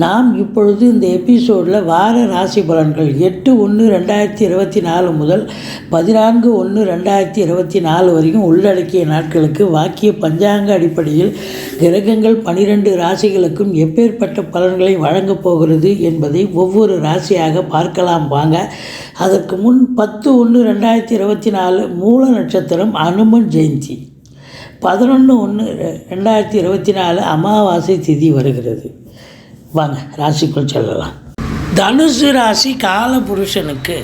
நாம் இப்பொழுது இந்த எபிசோடில் வார ராசி பலன்கள் எட்டு ஒன்று ரெண்டாயிரத்தி இருபத்தி நாலு முதல் பதினான்கு ஒன்று ரெண்டாயிரத்தி இருபத்தி நாலு வரைக்கும் உள்ளடக்கிய நாட்களுக்கு வாக்கிய பஞ்சாங்க அடிப்படையில் கிரகங்கள் பனிரெண்டு ராசிகளுக்கும் எப்பேற்பட்ட பலன்களை வழங்கப் போகிறது என்பதை ஒவ்வொரு ராசியாக பார்க்கலாம் வாங்க. அதற்கு முன் பத்து ஒன்று ரெண்டாயிரத்தி இருபத்தி நாலு மூல நட்சத்திரம் அனுமன் ஜெயந்தி. பதினொன்று ஒன்று ரெண்டாயிரத்தி இருபத்தி நாலு அமாவாசை திதி வருகிறது. வாங்க ராசிக்குள் சொல்லலாம். தனுசு ராசி கால புருஷனுக்கு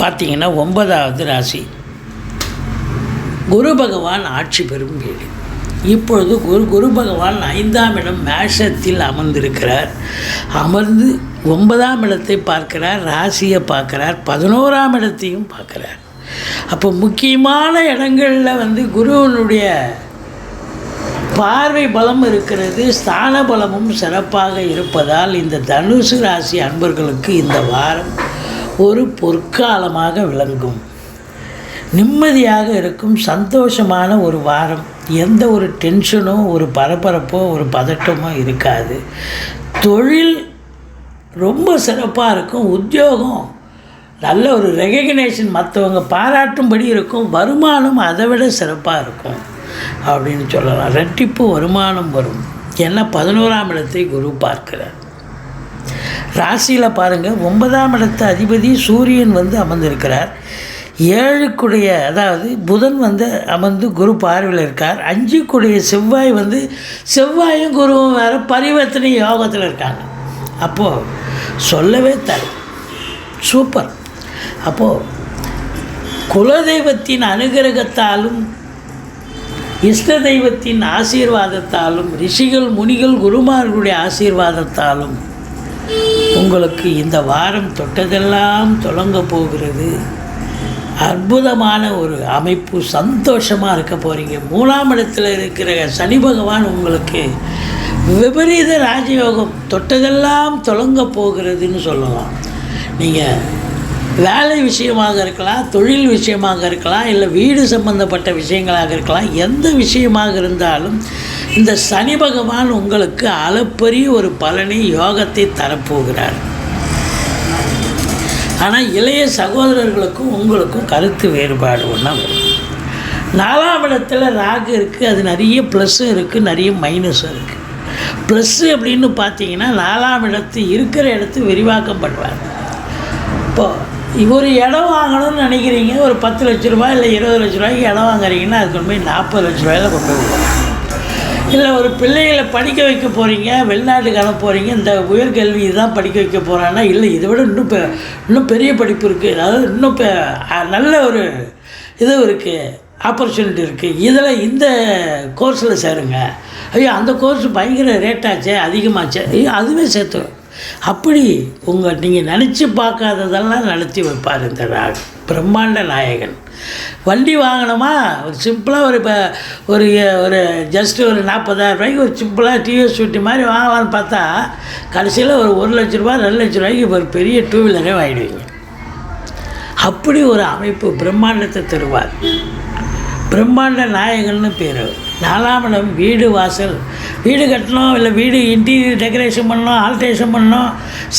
பார்த்தீங்கன்னா ஒன்பதாவது ராசி. குரு பகவான் ஆட்சி பெறும் வீடு. இப்பொழுது குரு குரு பகவான் ஐந்தாம் இடம் மேஷத்தில் அமர்ந்திருக்கிறார். அமர்ந்து ஒன்பதாம் இடத்தை பார்க்கிறார் ராசியை பார்க்கிறார் பதினோராம் இடத்தையும் பார்க்கிறார். அப்போ முக்கியமான இடங்களில் வந்து குருவனுடைய பார்வை பலம் இருக்கிறது ஸ்தான பலமும் சிறப்பாக இருப்பதால் இந்த தனுசு ராசி அன்பர்களுக்கு இந்த வாரம் ஒரு பொற்காலமாக விளங்கும். நிம்மதியாக இருக்கும் சந்தோஷமான ஒரு வாரம். எந்த ஒரு டென்ஷனோ ஒரு பரபரப்போ ஒரு பதட்டமோ இருக்காது. தொழில் ரொம்ப சிறப்பாக இருக்கும் உத்தியோகம் நல்ல ஒரு ரெகக்னேஷன் மற்றவங்க பாராட்டும்படி இருக்கும் வருமானம் அதை விட சிறப்பாக இருக்கும். அப்படின்னு சொல்லலாம். ரெட்டிப்பு வருமானம் வரும். ஏன்னா பதினோராம் இடத்தை குரு பார்க்கிறார். ராசியில் பாருங்கள் ஒன்பதாம் இடத்து அதிபதி சூரியன் வந்து அமர்ந்திருக்கிறார். ஏழுக்குடைய அதாவது புதன் வந்து அமர்ந்து குரு பார்வையில் இருக்கார். அஞ்சுக்குடைய செவ்வாய் வந்து செவ்வாயும் குருவும் வேறு பரிவர்த்தனை யோகத்தில் இருக்காங்க. அப்போது சொல்லவே தர சூப்பர். அப்போது குலதெய்வத்தின் அனுகிரகத்தாலும் இஷ்ட தெய்வத்தின் ஆசீர்வாதத்தாலும் ரிஷிகள் முனிகள் குருமார்களுடைய ஆசீர்வாதத்தாலும் உங்களுக்கு இந்த வாரம் தொட்டதெல்லாம் தொடங்க போகிறது. அற்புதமான ஒரு அமைப்பு சந்தோஷமாக இருக்க போகிறீங்க மூணாம் இடத்தில் இருக்கிற சனி பகவான் உங்களுக்கு விபரீத ராஜயோகம் தொட்டதெல்லாம் தொடங்க போகிறதுன்னு சொல்லலாம். நீங்கள் வேலை விஷயமாக இருக்கலாம் தொழில் விஷயமாக இருக்கலாம் இல்லை வீடு சம்பந்தப்பட்ட விஷயங்களாக இருக்கலாம் எந்த விஷயமாக இருந்தாலும் இந்த சனி பகவான் உங்களுக்கு அளப்பரிய ஒரு பலனை யோகத்தை தரப்போகிறார். ஆனால் இளைய சகோதரர்களுக்கும் உங்களுக்கும் கருத்து வேறுபாடு ஒன்றா வரும். நாலாம் இடத்துல ராகு இருக்குது அது நிறைய ப்ளஸ்ஸும் இருக்குது நிறைய மைனஸும் இருக்குது ப்ளஸ்ஸு அப்படின்னு பார்த்தீங்கன்னா நாலாம் இடத்து இருக்கிற இடத்து விரிவாக்கம் பண்ணுவார் இப்போது ஒரு இடம் வாங்கணும்னு நினைக்கிறீங்க. ஒரு பத்து லட்ச ரூபா இல்லை இருபது லட்ச ரூபாய்க்கு இடம் வாங்குறீங்கன்னா அது கொண்டு போய் நாற்பது லட்ச ரூபாயில் கொண்டு போய் இல்லை ஒரு பிள்ளைகளை படிக்க வைக்க போகிறீங்க வெளிநாட்டுக்கு அனுப்ப போகிறீங்க இந்த உயர்கல்வி இதுதான் படிக்க வைக்க போகிறான்னா இல்லை இதை விட இன்னும் பெ இன்னும் பெரிய படிப்பு இருக்குது அதாவது இன்னும் பெ நல்ல ஒரு இது இருக்குது ஆப்பர்ச்சுனிட்டி இருக்குது இதில் இந்த கோர்ஸில் சேருங்க. ஐயோ அந்த கோர்ஸ் பயங்கர ரேட்டாச்சே அதிகமாச்சே. ஐயோ அதுவே சேர்த்து அப்படி உங்கள் நீங்கள் நினச்சி பார்க்காததெல்லாம் நினச்சி வைப்பார் இந்த ராக் பிரம்மாண்ட நாயகன். வண்டி வாங்கினோமா ஒரு சிம்பிளாக ஒரு இப்போ ஒரு ஒரு ஜஸ்ட்டு ஒரு நாற்பதாயிரம் ரூபாய்க்கு ஒரு சிம்பிளாக டிவிஎஸ் சுட்டி மாதிரி வாங்கலான்னு பார்த்தா கடைசியில் ஒரு ஒரு லட்ச ரூபா ரெண்டு லட்ச ரூபாய்க்கு ஒரு பெரிய டூ வீலரே வாங்கிடுவீங்க. அப்படி ஒரு அமைப்பு பிரம்மாண்டத்தை தருவார். பிரம்மாண்ட நாயகன்னு பேர் நாலாம் இடம் வீடு வாசல். வீடு கட்டணும் இல்லை வீடு இன்டீரியர் டெக்கரேஷன் பண்ணணும் ஆல்ட்ரேஷன் பண்ணணும்.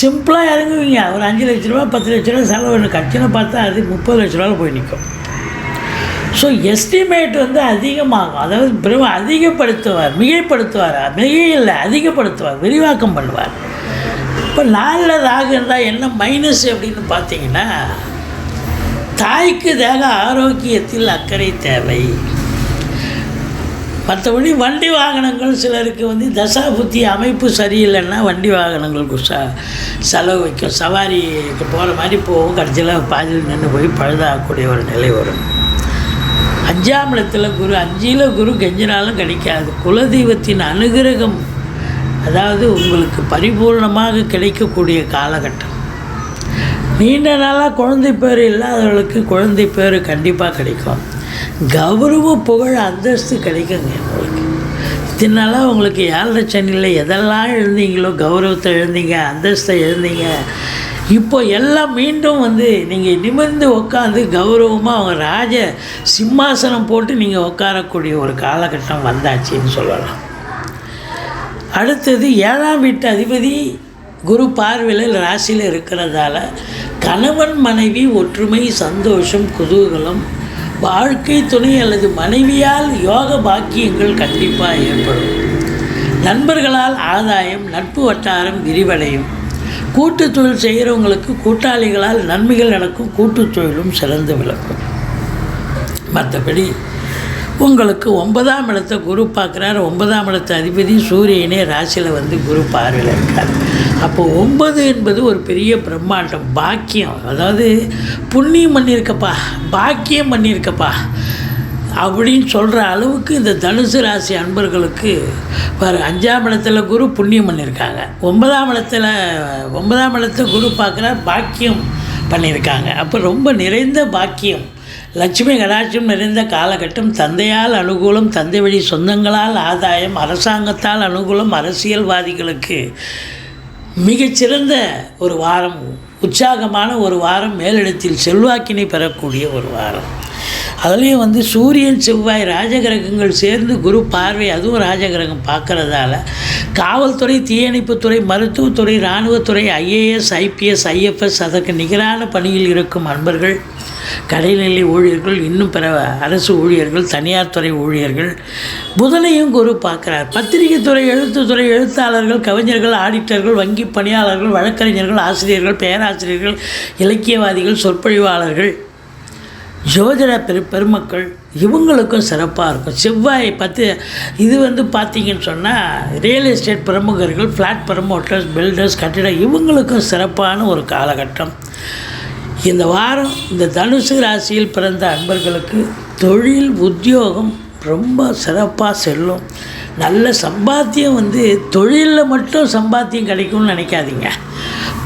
சிம்பிளாக இறங்குவீங்க. ஒரு அஞ்சு லட்ச ரூபா பத்து லட்ச ரூபா செலவு கட்சின்னு பார்த்தா அது முப்பது லட்ச ரூபாவில் போய் நிற்கும் ஸோ எஸ்டிமேட் வந்து அதிகமாகும். அதாவது பிரம்ம அதிகப்படுத்துவார் மிகைப்படுத்துவார்? மிகை இல்லை அதிகப்படுத்துவார் விரிவாக்கம் பண்ணுவார். இப்போ நாளில் ராகு இருந்தால் என்ன மைனஸ் அப்படின்னு பார்த்தீங்கன்னா தாய்க்கு தேக ஆரோக்கியத்தில் அக்கறை தேவை. மற்றபடி வண்டி வாகனங்கள் சிலருக்கு வந்து தசா புத்தி அமைப்பு சரியில்லைன்னா வண்டி வாகனங்களுக்கு ச செலவு வைக்கும். சவாரிக்கு போகிற மாதிரி போகும். கடைசியில் பாதியில் நின்று போய் பழுதாகக்கூடிய ஒரு நிலை வரும். அஞ்சாம் இடத்துல குரு அஞ்சில் குரு கெஞ்சினாலும் கிடைக்காது. குலதெய்வத்தின் அனுகிரகம் அதாவது உங்களுக்கு பரிபூர்ணமாக கிடைக்கக்கூடிய காலகட்டம். நீண்ட நாளாக குழந்தை பேர் இல்லாதவர்களுக்கு குழந்தை பேர் கண்டிப்பாக கிடைக்கும். கௌரவ புகழ் அந்தஸ்து கிடைக்குங்க உங்களுக்கு. இத்தனை நாளாக உங்களுக்கு ஏழரை சனியில் எதெல்லாம் எழுந்தீங்களோ கௌரவத்தை எழுந்தீங்க அந்தஸ்தை எழுந்தீங்க. இப்போ எல்லாம் மீண்டும் வந்து நீங்கள் நிமிர்ந்து உட்காந்து கௌரவமாக அவங்க ராஜ சிம்மாசனம் போட்டு நீங்கள் உட்காரக்கூடிய ஒரு காலகட்டம் வந்தாச்சுன்னு சொல்லலாம். அடுத்தது ஏழாம் வீட்டு அதிபதி குரு பார்வையில் ராசியில் இருக்கிறதால கணவன் மனைவி ஒற்றுமை சந்தோஷம் குதூகலம் வாழ்க்கை துணை அல்லது மனைவியால் யோக பாக்கியங்கள் கண்டிப்பாக ஏற்படும். நண்பர்களால் ஆதாயம் நட்பு வட்டாரம் விரிவடையும். கூட்டு தொழில் செய்கிறவங்களுக்கு கூட்டாளிகளால் நன்மைகள் நடக்கும். கூட்டு தொழிலும் சிறந்து விளக்கும் மற்றபடி உங்களுக்கு ஒன்பதாம் இடத்தை குரு பார்க்குறாரு. ஒன்பதாம் இடத்த அதிபதி சூரியனே ராசியில் வந்து குரு பார்வையில் இருக்கார். அப்போ ஒன்பது என்பது ஒரு பெரிய பிரம்மாண்டம் பாக்கியம். அதாவது புண்ணியம் பண்ணியிருக்கப்பா பாக்கியம் பண்ணியிருக்கப்பா அப்படின்னு சொல்கிற அளவுக்கு இந்த தனுசு ராசி அன்பர்களுக்கு பாரு அஞ்சாம் இடத்துல குரு புண்ணியம் பண்ணியிருக்காங்க. ஒன்பதாம் இடத்துல ஒன்பதாம் இடத்த குரு பார்க்குறார் பாக்கியம் பண்ணியிருக்காங்க. அப்போ ரொம்ப நிறைந்த பாக்கியம். லட்சுமி கடாட்சம் நிறைந்த காலகட்டம் தந்தையால் அனுகூலம் தந்தை வழி சொந்தங்களால் ஆதாயம் அரசாங்கத்தால் அனுகூலம் அரசியல்வாதிகளுக்கு மிகச்சிறந்த ஒரு வாரம் உற்சாகமான ஒரு வாரம் மேலிடத்தில் செல்வாக்கினை பெறக்கூடிய ஒரு வாரம். அதுலேயும் வந்து சூரியன் செவ்வாய் ராஜகிரகங்கள் சேர்ந்து குரு பார்வை அதுவும் ராஜகிரகம் பார்க்குறதால காவல்துறை தீயணைப்புத்துறை மருத்துவத்துறை இராணுவத்துறை ஐஏஎஸ் ஐபிஎஸ் ஐஎஃப்எஸ் அதற்கு நிகரான பணியில் இருக்கும் அன்பர்கள் கடைநிலை ஊழியர்கள் இன்னும் பிற அரசு ஊழியர்கள் தனியார் துறை ஊழியர்கள் புதனையும் குரு பார்க்குறார். பத்திரிகை துறை எழுத்துத்துறை எழுத்தாளர்கள் கவிஞர்கள் ஆடிட்டர்கள் வங்கி பணியாளர்கள் வழக்கறிஞர்கள் ஆசிரியர்கள் பேராசிரியர்கள் இலக்கியவாதிகள் சொற்பொழிவாளர்கள் ஜோதிட பெரு பெருமக்கள் இவங்களுக்கும் சிறப்பாக இருக்கும். செவ்வாய் பத்து இது வந்து பார்த்தீங்கன்னு சொன்னால் ரியல் எஸ்டேட் பிரமுகர்கள் ஃப்ளாட் ப்ரமோட்டர்ஸ் பில்டர்ஸ் கட்டிட இவங்களுக்கும் சிறப்பான ஒரு காலகட்டம். இந்த வாரம் இந்த தனுசு ராசியில் பிறந்த அன்பர்களுக்கு தொழில் உத்தியோகம் ரொம்ப சிறப்பாக செல்லும். நல்ல சம்பாத்தியம் வந்து தொழிலில் மட்டும் சம்பாத்தியம் கிடைக்கும்னு நினைக்காதீங்க.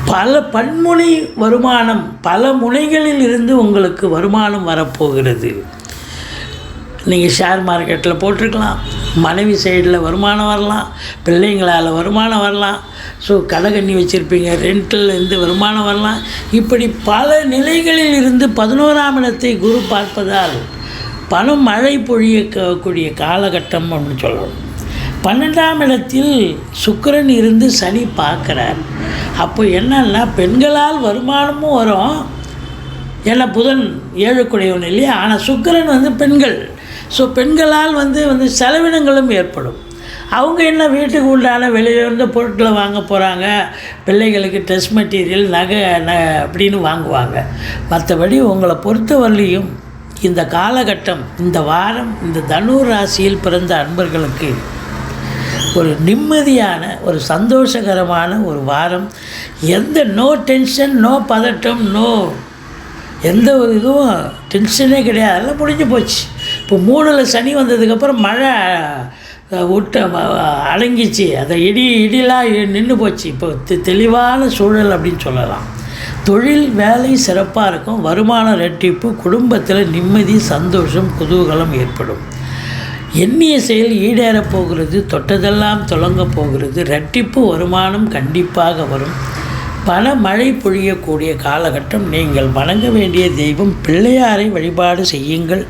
பல பன்முனை வருமானம் பல முனைகளில் இருந்து உங்களுக்கு வருமானம் வரப்போகிறது. நீங்கள் ஷேர் மார்க்கெட்டில் போட்டிருக்கலாம். மனைவி சைடில் வருமானம் வரலாம் பிள்ளைங்களால் வருமானம் வரலாம். ஸோ கடை கண்ணி வச்சுருப்பீங்க ரெண்டிலேருந்து வருமானம் வரலாம். இப்படி பல நிலைகளில் இருந்து பதினோராம் இடத்தை குரு பார்ப்பதால் பணம் மழை பொழியக்கூடிய காலகட்டம் அப்படின்னு சொல்லணும். பன்னெண்டாம் இடத்தில் சுக்கரன் இருந்து சனி பார்க்குறார். அப்போ என்னன்னா பெண்களால் வருமானமும் வரும். ஏன்னா புதன் ஏழுக்குடையவன் இல்லையா? ஆனால் சுக்கிரன் வந்து பெண்கள். ஸோ பெண்களால் வந்து வந்து செலவினங்களும் ஏற்படும். அவங்க என்ன வீட்டுக்கு உண்டான வெளியிலேருந்து பொருட்களை வாங்க போகிறாங்க பிள்ளைகளுக்கு ட்ரெஸ் மெட்டீரியல் நகை ந அப்படின்னு வாங்குவாங்க. மற்றபடி உங்களை பொறுத்தவரையிலையும் இந்த காலகட்டம் இந்த வாரம் இந்த தனுர் ராசியில் பிறந்த அன்பர்களுக்கு ஒரு நிம்மதியான ஒரு சந்தோஷகரமான ஒரு வாரம். எந்த நோ டென்ஷன் நோ பதட்டம் நோ எந்த ஒரு இதுவும் டென்ஷனே கிடையாது. அதெல்லாம் முடிஞ்சு போச்சு. இப்போ மூணில் சனி வந்ததுக்கப்புறம் மழை விட்ட அடங்கிச்சு. அதை இடி இடிலாம் நின்று போச்சு. இப்போ தெளிவான சூழல் அப்படின்னு சொல்லலாம். தொழில் வேலை சிறப்பாக இருக்கும். வருமானம் ரெட்டிப்பு குடும்பத்தில் நிம்மதி சந்தோஷம் குதூகலம் ஏற்படும். எண்ணிய செயல் ஈடேறப் போகிறது தொட்டதெல்லாம் தொடங்க போகிறது. ரெட்டிப்பு வருமானம் கண்டிப்பாக வரும். பண மழை பொழியக்கூடிய காலகட்டம் நீங்கள் வணங்க வேண்டிய தெய்வம் பிள்ளையாரை வழிபாடு செய்யுங்கள்.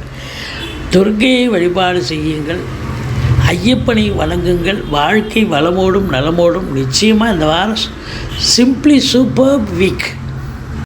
துர்க்கையை வழிபாடு செய்யுங்கள். ஐயப்பனை வணங்குங்கள். வாழ்க்கை வளமோடும் நலமோடும். நிச்சயமாக இந்த வாரம் சிம்பிளி சூப்பர் வீக்